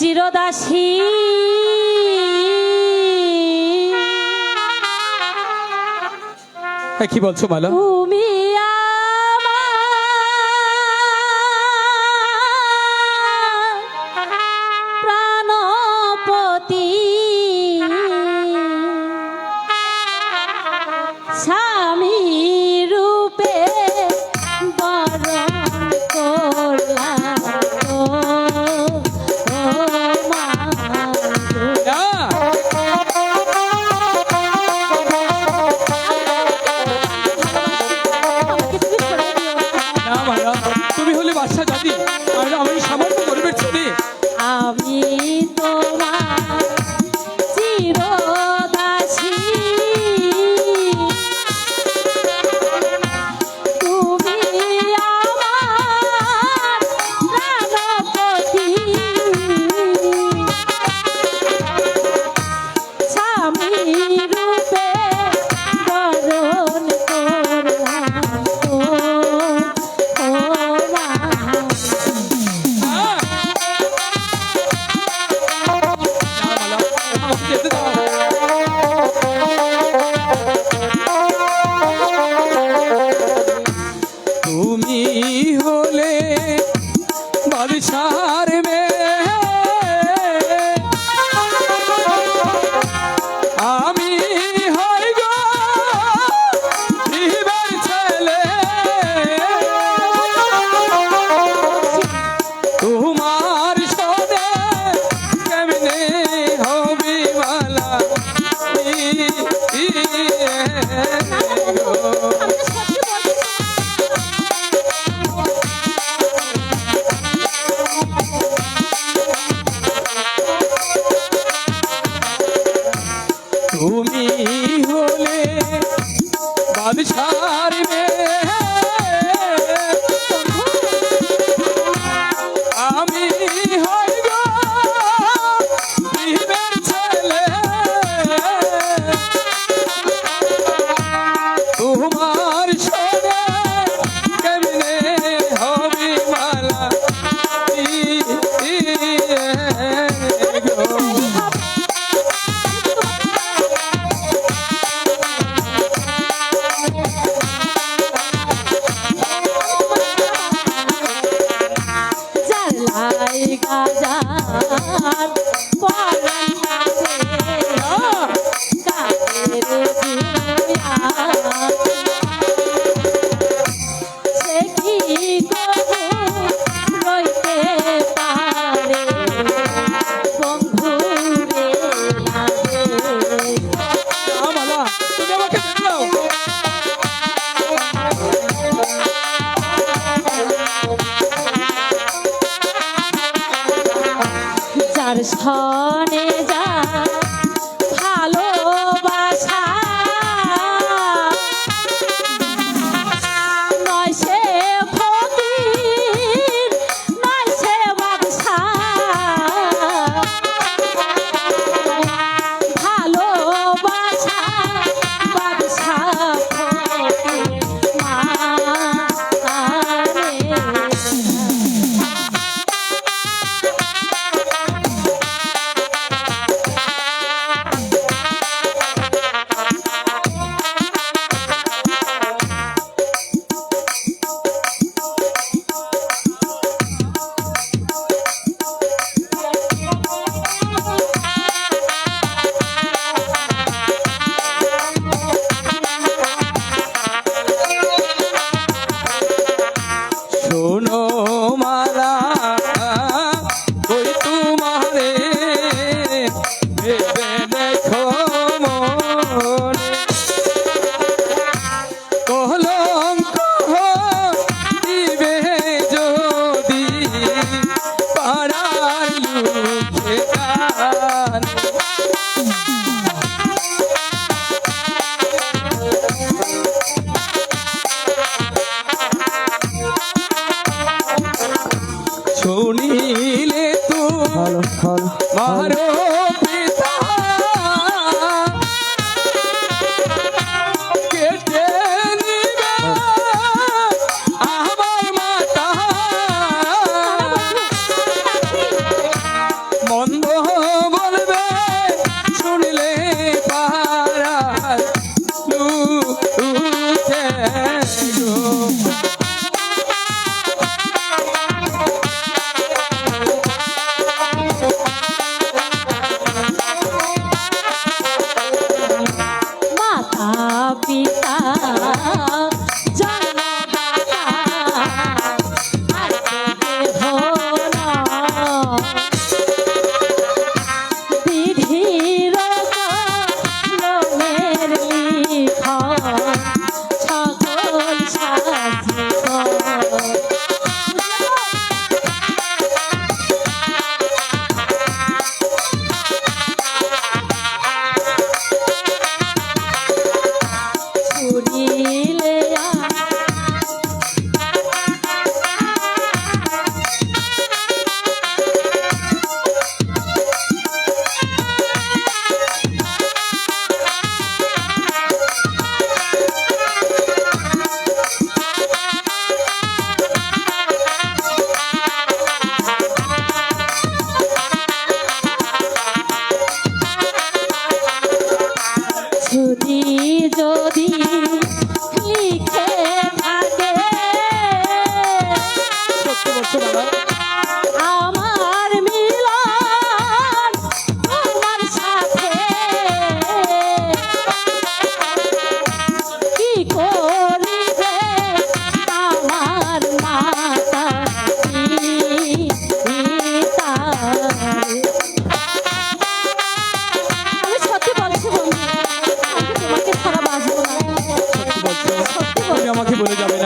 চিরদাসী। হ্যাঁ কি বলছো মালা? তুমি ভেবে আমাকে বলে যাবে।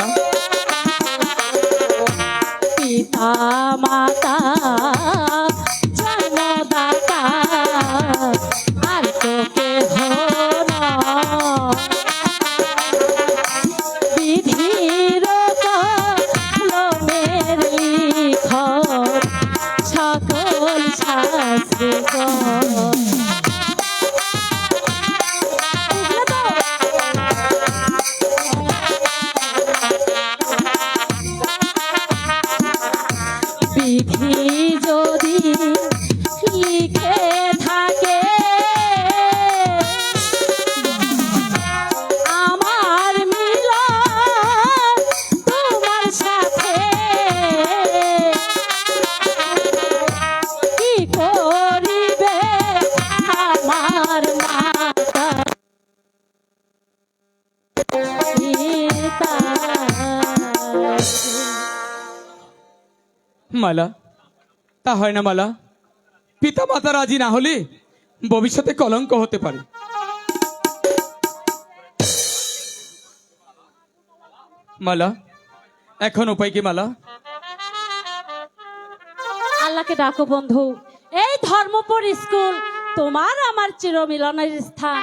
মালা? তা হয় না মালা। পিতা মাতা রাজি না হলে ভবিষ্যতে কলঙ্ক হতে পারে। মালা, এখন উপায় কি মালা? আল্লাহকে ডাকো বন্ধু। এই ধর্মপুর স্কুল, তোমার আমার চিরমিলনের স্থান।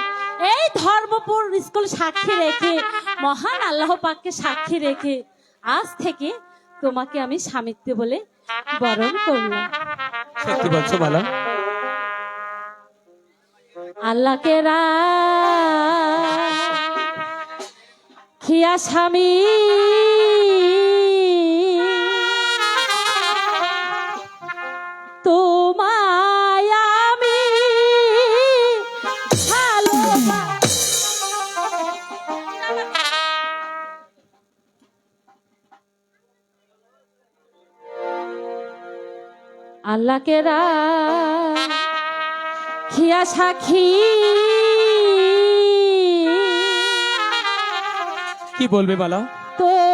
এই ধর্মপুর স্কুল সাক্ষী রেখে, মহান আল্লাহ পাককে সাক্ষী রেখে, আজ থেকে তোমাকে আমি স্বামিত্ব বলে বরণ করল। সত্যি বলছো মালা আল্লাহকে রা খিয়া স্বামী আল্লাহকে খিয়া সাক্ষী কি বলবে বালা? তোমায়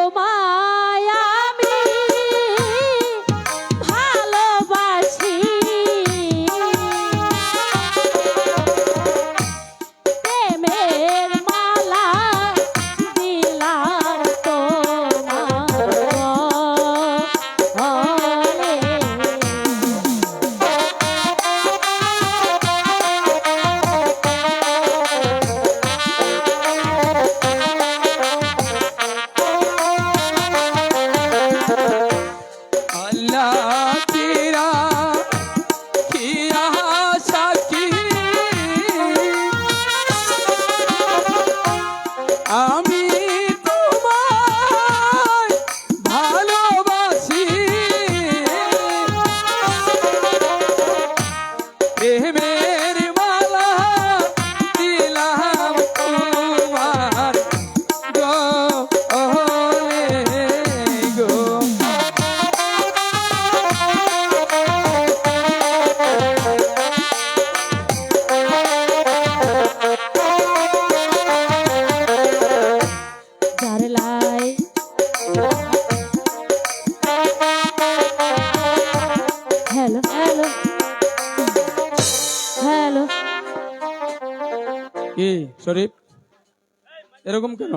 এরকম কেন?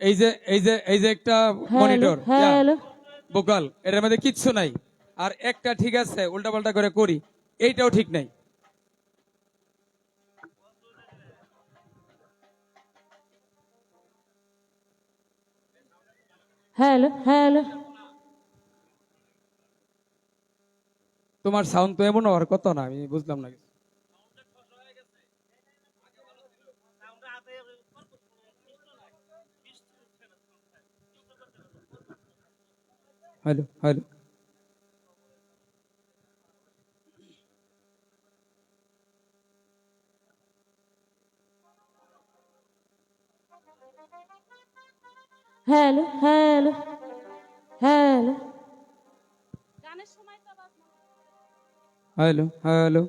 এই যে এই যে এই যে একটা মনিটর বোকাল এটার মধ্যে কিচ্ছু নাই। আর একটা ঠিক আছে উল্টা পাল্টা করে করি এইটাও ঠিক নাই। Hello hello. তোমার সাউন্ড তো এমন হওয়ার কথা না আমি বুঝলাম না কিছু। Hello hello hello hello hello. গানের সময় তো হ্যালো হ্যালো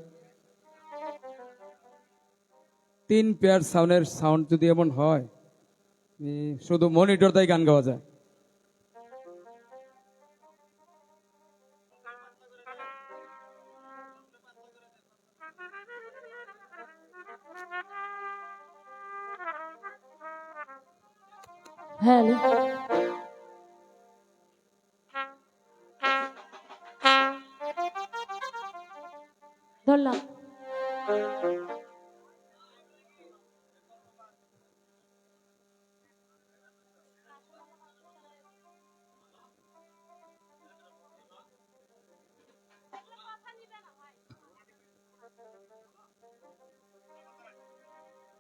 তিন পেয়ার সাউন্ডের সাউন্ড যদি এমন হয় শুধু মনিটর তাই গান গাওয়া যায়।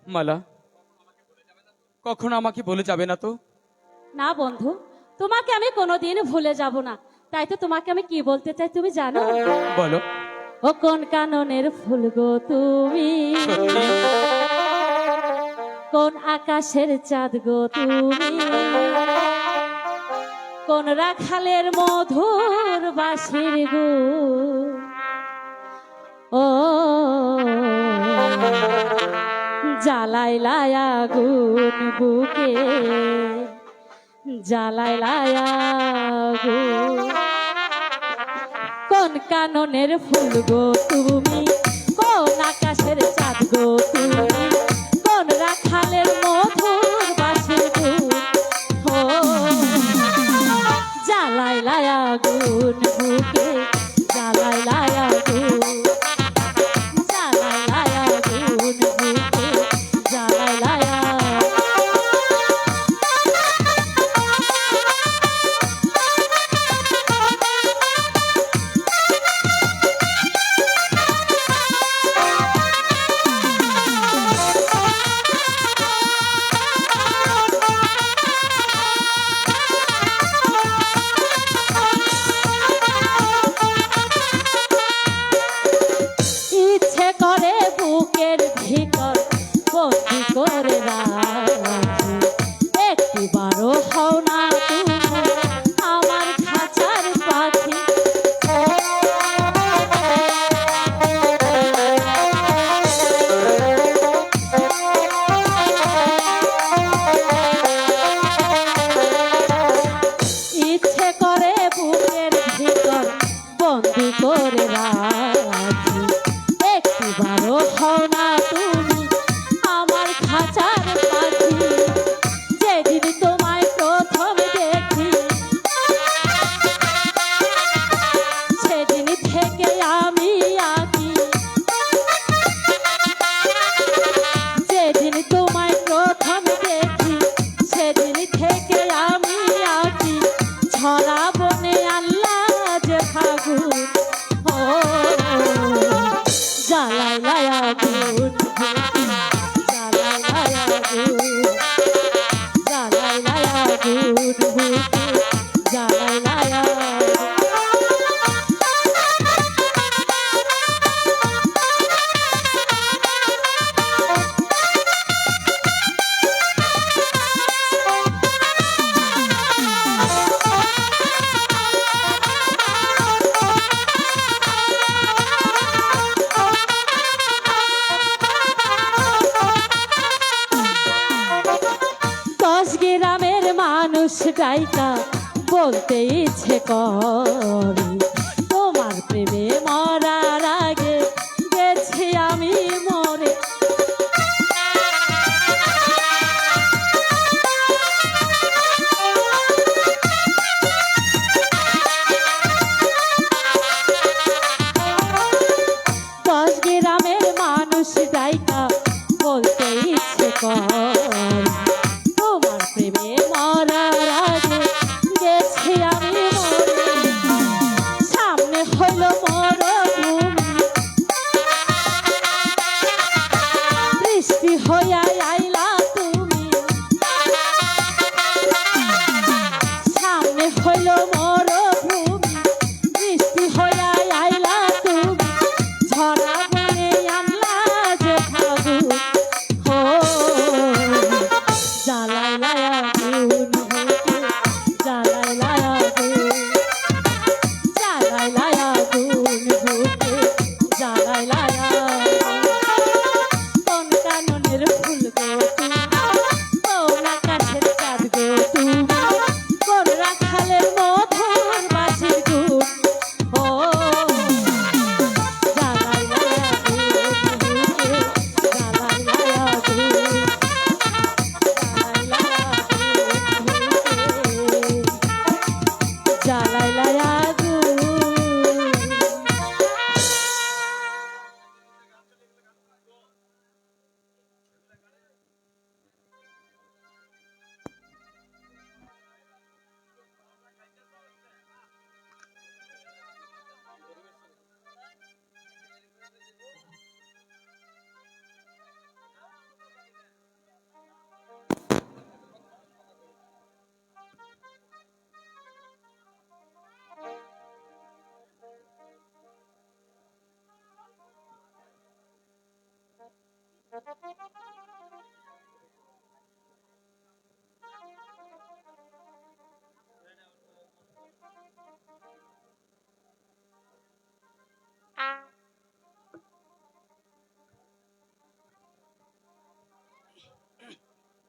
মালা কখনো আমাকে বলে যাবে না তো? না বন্ধু তোমাকে আমি কোনোদিন ভুলে যাব না। তাই তো তোমাকে আমি কি বলতে চাই তুমি জানো? বলো। ও কোন কাননের ফুল গো তুমি। কোন আকাশের চাঁদ গো তুমি। কোন রাখালের মধুর বাসির গো। ও জালাই লায়া গুন বুকে। জালাই লায়া গুন মন কাননের ফুল গো তুমি? কোন আকাশের চাঁদ গো তুমি? কোন রাখালের মন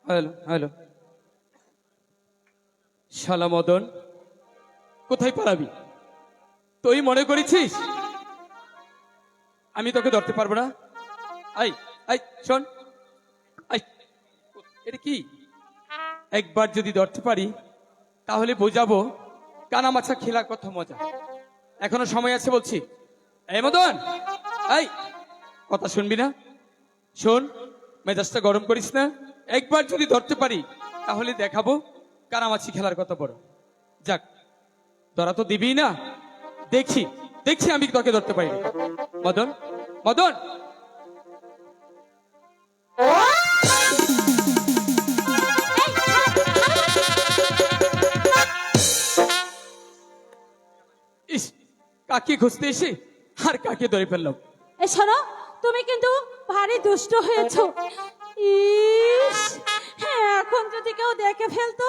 হ্যালো হ্যালো। শালা মদন, কোথায় পালাবি? তুই মনে করেছিস? আমি তোকে ধরতে পারব না? আই আই শোন। এটা কি? একবার যদি ধরতে পারি, তাহলে বোঝাবো কানা মাছা খেলা কত মজা। এখনও সময় আছে বলছি। এই মদন, এই, কথা শুনবি না? শোন, মেজাজটা গরম করিস না। একবার যদি ধরতে পারি, তাহলে দেখাবো কানামাছি খেলার কথা বড়। যাক, তোরা তো দিবি না। দেখছি দেখছি আমি তোকে ধরতে পারি মদন মদন। কাকে খুঁজতে এসে আর কাকে ধরে ফেললাম? এ শোনো তুমি কিন্তু ভারী দুষ্ট হয়েছো। ইস হ্যাঁ এখন যদি কেউ দেখে ফেলতো?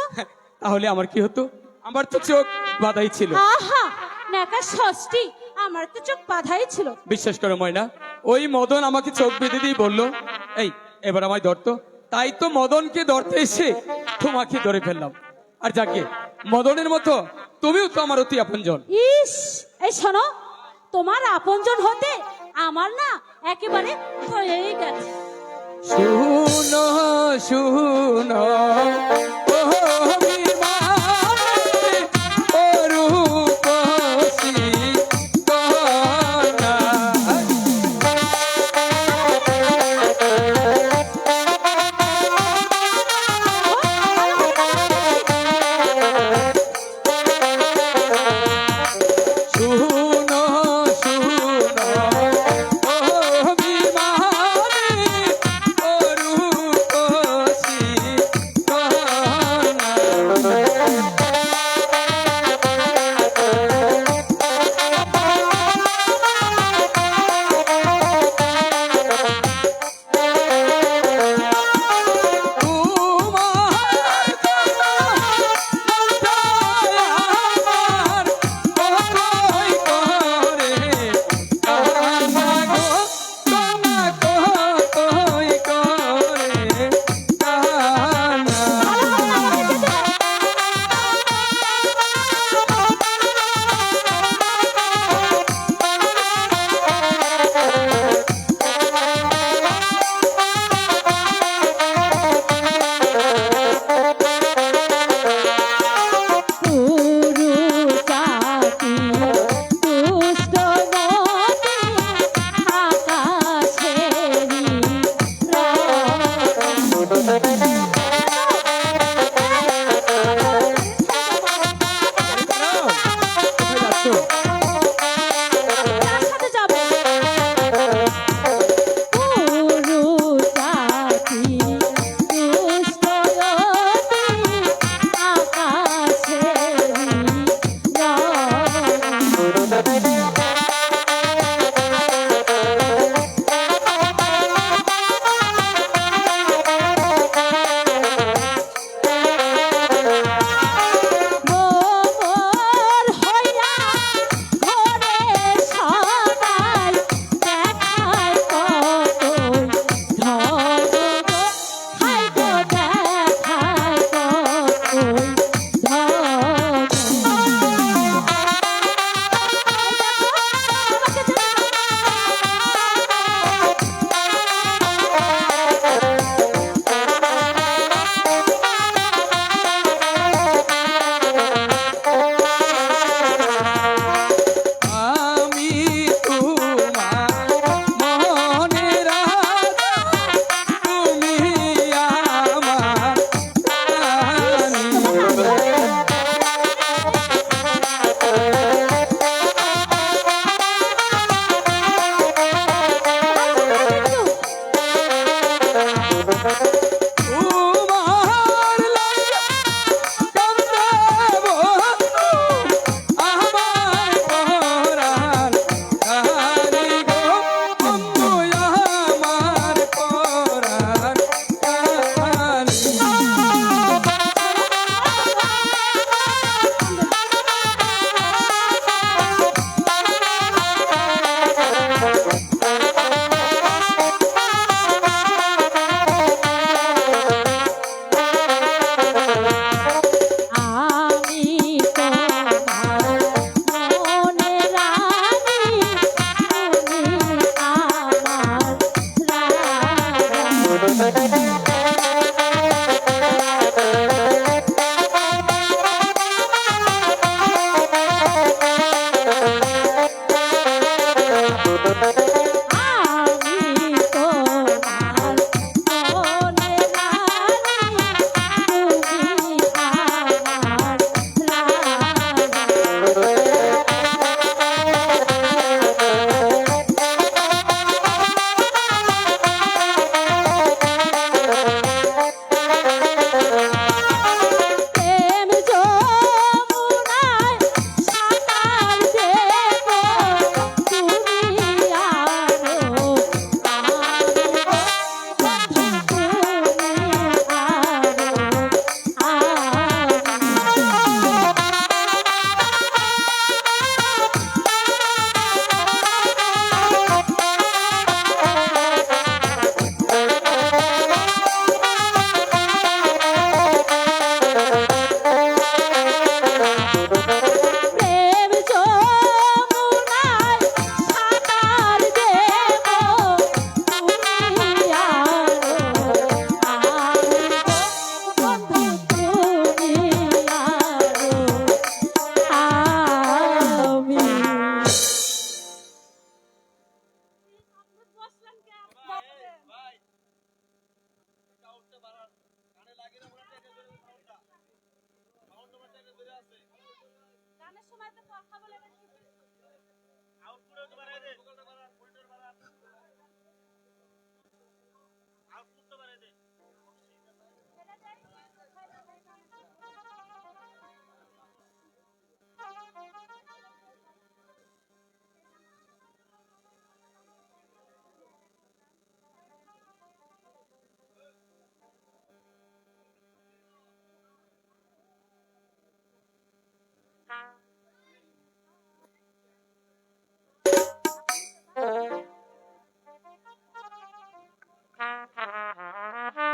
তাহলে আমার কি হতো? আমার তো চোখ বাধাই ছিল। আহা নাকা ষষ্ঠী আমার তো চোখ বাধাই ছিল। বিশ্বাস করো ময়না ওই মদন আমাকে চোখ বেঁধে দিয়ে বলল এই এবার আমায় ধরতো তাই তো মদনকে ধরতে এসে তোমাকে ধরে ফেললাম। আর যাকে মদনের মতো তুমিও তো আমার অতি আপনজন। ইস এই শোনো তোমার আপনজন হতে আমার না একেবারে হয়েই গেছে। শুনো শুনো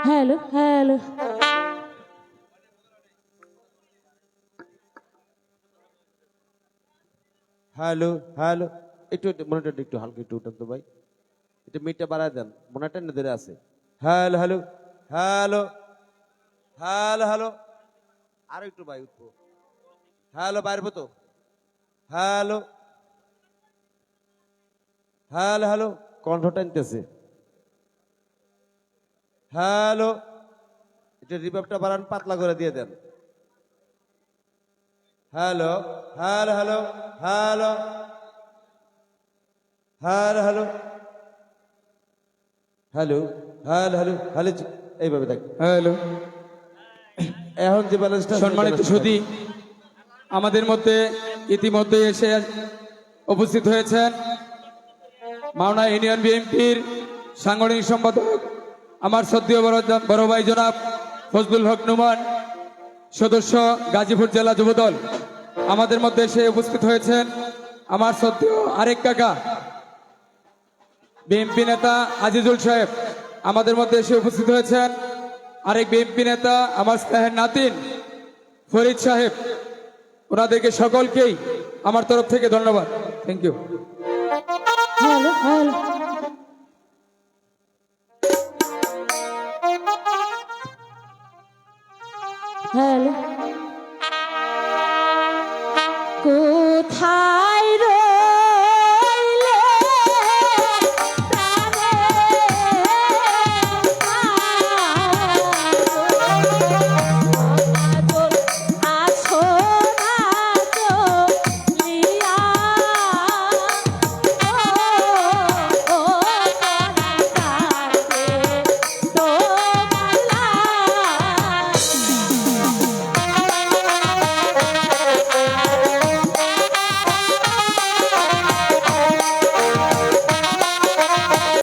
হ্যালো হ্যালো। Hello hello. একটু মনিটরটা একটু হালকা একটু উঠান তো ভাই। একটু মিটটা বাড়ায় দেন, মনিটর না আছে। Hello hello hello hello hello. আরও একটু ভাই উঠবো। হ্যালো বাইরবো তো হ্যালো হ্যালো হ্যালো। কণ্ঠ টানতেছে। হ্যালো এটা রিভাবটা বাড়ান পাতলা করে দিয়ে দেন hello hello hello hello hello hello hello hello hello hello এইভাবে দেখ হ্যালো এখন যে ব্যালেন্সটা সম্মানিত সুদী আমাদের মধ্যে ইতিমধ্যে এসে উপস্থিত হয়েছেন মাওনা ইউনিয়ন বিএনপির সাংগঠনিক সম্পাদক আমার সদ্যীয় বড় ভাই জনাব ফজলুল হক নুমান, সদস্য গাজীপুর জেলা যুবদল। আমাদের মধ্যে এসে উপস্থিত হয়েছেন আমার সদ্য আরেক কাকা, বিএনপি নেতা আজিজুল সাহেব। আমাদের মধ্যে এসে উপস্থিত হয়েছেন আরেক বিএনপি নেতা, আমার স্নেহের নাতিন ফরিদ সাহেব। ওনাদেরকে সকলকেই আমার তরফ থেকে ধন্যবাদ। Thank you